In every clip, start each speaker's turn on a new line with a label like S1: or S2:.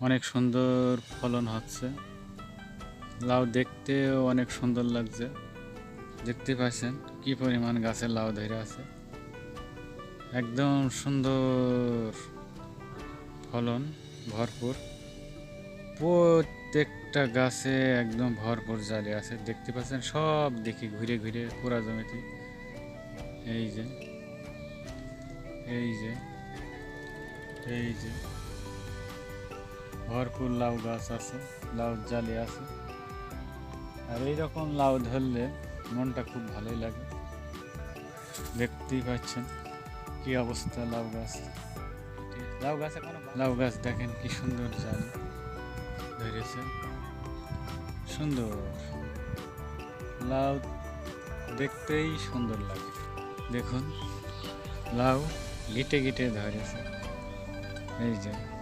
S1: অনেক সুন্দর ফলন হচ্ছে। লাউ দেখতেও অনেক সুন্দর লাগছে। দেখতে পাচ্ছেন কি পরিমাণ গাছের লাউ ধরে আছে। একদম সুন্দর ফলন ভরপুর। প্রত্যেকটা গাছে একদম ভরপুর জালি আছে। দেখতে পাচ্ছেন সব দেখি ঘুরে ঘুরে পুরা জমিতে। এই যে এই যে এই যে। ভরপুর লাউ গাছ আছে লাউ জালি আছে। আর এইরকম লাউ ধরলে মনটা খুব ভালোই লাগে। দেখতেই পাচ্ছেন কি অবস্থা লাউ গাছ। লাউ গাছে লাউ গাছ দেখেন কি সুন্দর জালি ধরেছে। সুন্দর। লাউ দেখতেই সুন্দর লাগে। দেখুন লাউ গিটে গিটে ধরেছে। এই যে।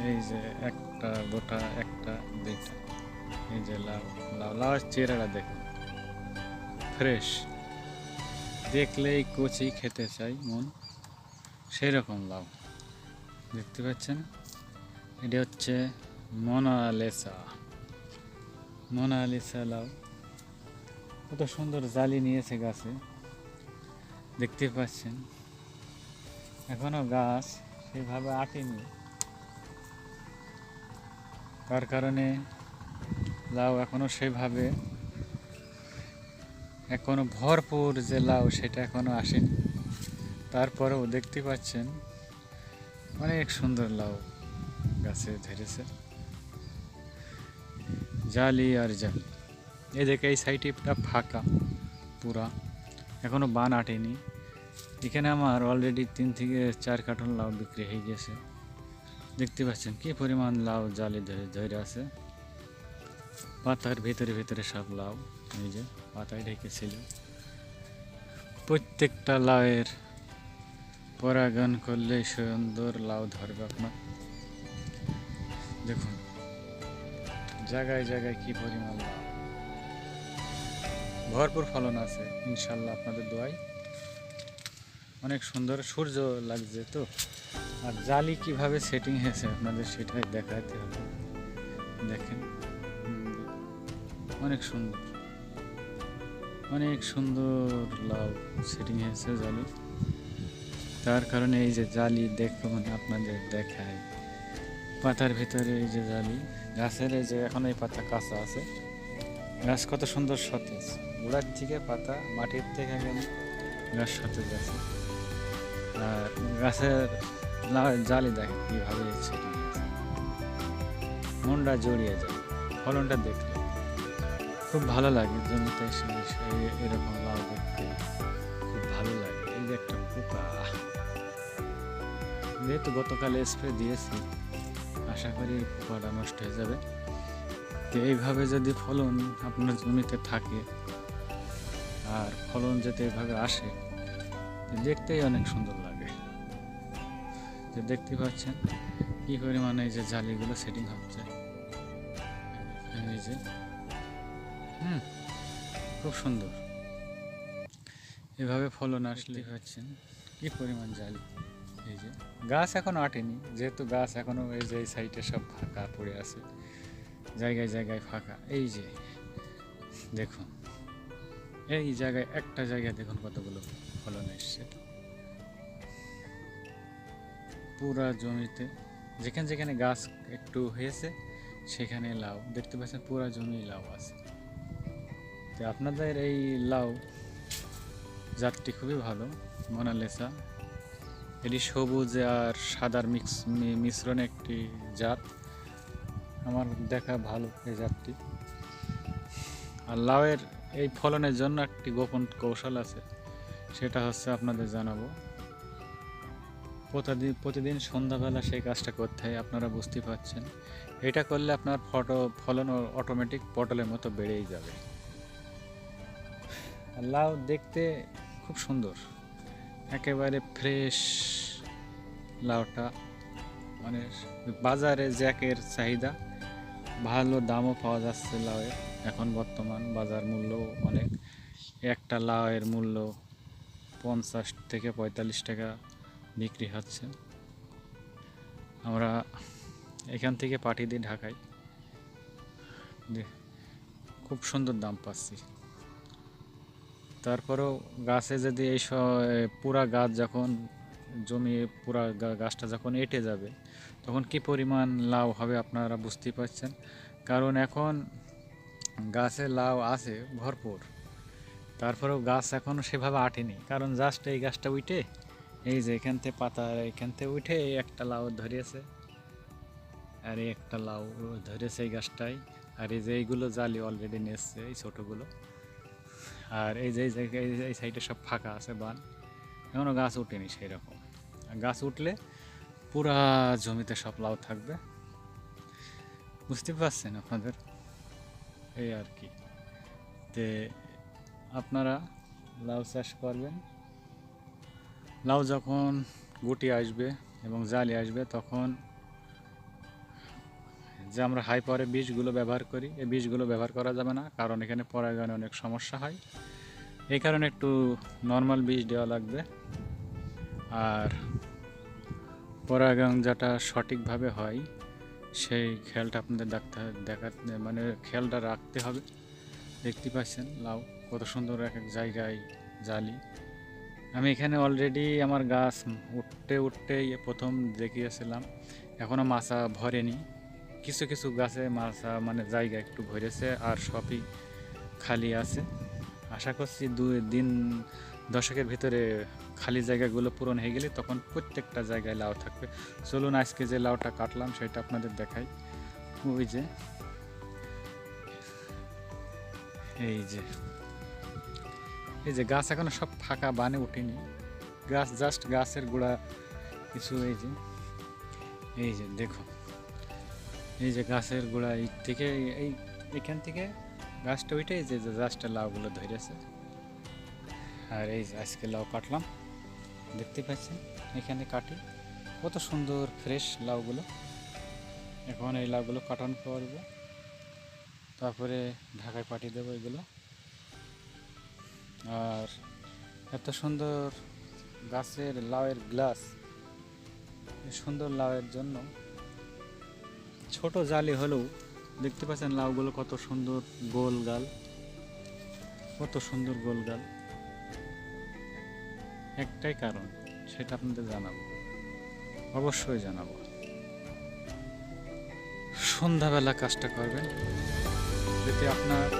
S1: এই যে একটা গোটা, একটা দুইটা। এই যে লাউ লাউ, লাউয়ের চেহারাটা দেখুন। ফ্রেশ দেখলেই কচি খেতে চাই মন। সেই রকম লাউ। দেখতে পাচ্ছেন? এটা হচ্ছে মোনালেসা। মোনালিসা লাউ। কত সুন্দর জালি নিয়েছে গাছে। দেখতে পাচ্ছেন? এখনও গাছ সেভাবে আটেনি। তার কারণে লাউ এখনও সেভাবে এখনও ভরপুর যে লাউ, সেটা এখনও আসেনি। তারপরেও দেখতে পাচ্ছেন অনেক সুন্দর লাউ গাছে ধরেছে। জালি আর জালি। এই দেখে এই সাইডটা ফাঁকা, পুরা। এখনও বান আটেনি। এখানে আমার অলরেডি তিন থেকে চার কার্টন লাউ বিক্রি হয়ে গেছে। দেখতে পাচ্ছেন কি পরিমাণ লাউ জালি ধরে ধরে আছে। পাতার ভিতরে ভিতরে সব লাউ, এই যে পাতায় ঢেকেছিল। প্রত্যেকটা লাউয়ের পরাগণ করলে সুন্দর লাউ ধরবে আপনার। দেখুন, জায়গায় জায়গায় কি পরিমাণ লাউ। ভরপুর ফলন আছে, ইনশাল্লাহ আপনাদের দোয়াই অনেক সুন্দর, সূর্য লাগছে তো। আর জালি কীভাবে সেটিং হয়েছে আপনাদের সেটাই দেখাতে হবে। দেখেন। অনেক সুন্দর। অনেক সুন্দর লাভ সেটিং হয়েছে জালি। তার কারণে এই যে জালি দেখুন আপনাদের দেখায়। পাতার ভিতরে এই যে জালি, গাছের এই যে এখন এই পাতা কাঁচা আছে। গাছ কত সুন্দর সতেজ। গোড়ার থেকে পাতা মাটির থেকে গাছ সতেজ আছে। আর গাছের জালি দেখে কীভাবে হয়েছে মনটা জড়িয়ে যায়, ফলনটা দেখলে। খুব ভালো লাগে জমিতে এরকম লাউ দেখতে। খুব ভালো লাগে, এই যে একটা পোকা। যেহেতু গতকাল স্প্রে দিয়েছি, আশা করি পোকাটা নষ্ট হয়ে যাবে। তো এইভাবে যদি ফলন আপনার জমিতে থাকে, আর ফলন যাতে এভাবে আসে, দেখতেই অনেক সুন্দর লাগে। যে দেখতে পাচ্ছেন কি পরিমাণে এই যে জালিগুলো সেটিং হচ্ছে। এই যে হুম খুব সুন্দর। এভাবে ফলন আসলে পাচ্ছেন কি পরিমাণ জালি। এই যে গাছ এখনও আটেনি যেহেতু গাছ এখনও এই যে এই সাইডে সব ফাঁকা পড়ে আছে জায়গায় জায়গায় ফাঁকা। এই যে দেখুন এই জায়গায় একটা জায়গায় দেখুন কতগুলো ফলন এসছে। পুরা জমিতে, যেখানে যেখানে গাছ একটু হয়েছে, সেখানে লাউ। দেখতে পাচ্ছেন পুরা জমি লাউ আছে। তো আপনাদের এই লাউ জাতটি খুবই ভালো, মোনালেসা। এটি সবুজ আর সাদার মিক্স মিশ্রণ একটি জাত। আমার দেখা ভালো এই জাতটি। আর লাউয়ের এই ফলনের জন্য একটি গোপন কৌশল আছে, সেটা হচ্ছে আপনাদের জানাব। প্রতিদিন প্রতিদিন সন্ধ্যাবেলা সেই কাজটা করতে হয়, আপনারা বুঝতে পারছেন। এটা করলে আপনার ফটো, ফলন অটোমেটিক পটলের মতো বেড়েই যাবে। লাউ দেখতে খুব সুন্দর। একেবারে ফ্রেশ লাউটা মানে বাজারে জ্যাকের চাহিদা। ভালো দামও পাওয়া যাচ্ছে লাউয়ের। এখন বর্তমান বাজার মূল্য অনেক। একটা লাউয়ের মূল্য পঞ্চাশ থেকে পঁয়তাল্লিশ টাকা বিক্রি হচ্ছে। আমরা এখান থেকে পাঠিয়ে দিই ঢাকায়। খুব সুন্দর দাম পাচ্ছি। তারপরেও গাছে যদি এই পুরা গাছ যখন জমি, পুরা গাছটা যখন এঁটে যাবে, তখন কি পরিমাণ লাউ হবে আপনারা বুঝতেই পারছেন? কারণ এখন গাছে লাউ আছে ভরপুর। তারপরেও গাছ এখনও সেভাবে আটেনি। কারণ জাস্ট এই গাছটা উঠে এই যে এখান থেকে পাতা, এখান থেকে উঠে এই একটা লাউ ধরেছে। আর এই একটা লাউ ধরেছে এই গাছটাই আর এই যে এইগুলো জালি অলরেডি নিয়েছে, এই ছোটোগুলো। আর এই যে এই সাইডে সব ফাঁকা আছে বান এখনও গাছ উঠেনি সেই রকম গাছ উঠলে পুরা জমিতে সব লাউ থাকবে। বুঝতে পারছেন আপনাদের? এই আর কি। তে আপনারা লাউ চাষ করবেন। লাউ যখন গুটি আসবে এবং জালি আসবে, তখন যে আমরা হাই পাওয়ারের বীজগুলো ব্যবহার করি, এই বীজগুলো ব্যবহার করা যাবে না, কারণ এখানে পরাগায়নে অনেক সমস্যা হয়। এই কারণে একটু নর্মাল বীজ দেওয়া লাগবে। আর পরাগায়ন যেটা সঠিকভাবে হয়, সেই খেয়ালটা আপনাদের দেখতে দেখা মানে খেয়ালটা রাখতে হবে। দেখতে পাচ্ছেন লাউ, কত সুন্দর এক এক জায়গায় জালি। আমি এখানে অলরেডি আমার গাছ উঠতে উঠতে প্রথম দেখিয়েছিলাম। এখনও মাছা ভরেনি। কিছু কিছু গাছে মাছা মানে জায়গা একটু ভরেছে আর সবই খালি আছে। আশা করছি দুই দিন দশকের ভিতরে খালি জায়গাগুলো পূরণ হয়ে গেলে তখন প্রত্যেকটা জায়গায় লাউ থাকবে। চলুন আজকে যে লাউটা কাটলাম সেটা আপনাদের দেখাই। ওই যে, এই যে। এই যে গাছ এখনও সব ফাঁকা, বানে উঠেনি। গাছ জাস্ট গাছের গোড়া কিছু, এই যে এই যে, দেখো। এই যে গাছের গোড়া, এই থেকে, এই, এখান থেকে গাছটা ওইটাই যে গাছটা লাউগুলো ধরেছে। আর এই আজকে লাউ কাটলাম, দেখতে পাচ্ছেন? এখানে কাটি, কত সুন্দর ফ্রেশ লাউগুলো। এখন এই লাউগুলো কাটান করব তারপরে ঢাকায় পাঠিয়ে দেবো এগুলো। আর এত সুন্দর গাছের লাউয়ের গ্লাস। সুন্দর লাউয়ের জন্য ছোট জালি হলেও দেখতে পাচ্ছেন লাউগুলো কত সুন্দর গোল গাল। কত সুন্দর গোল গাল। একটাই কারণ, সেটা আপনাদের জানাব। অবশ্যই জানাব। সন্ধ্যাবেলা কাজটা করবেন, যাতে আপনার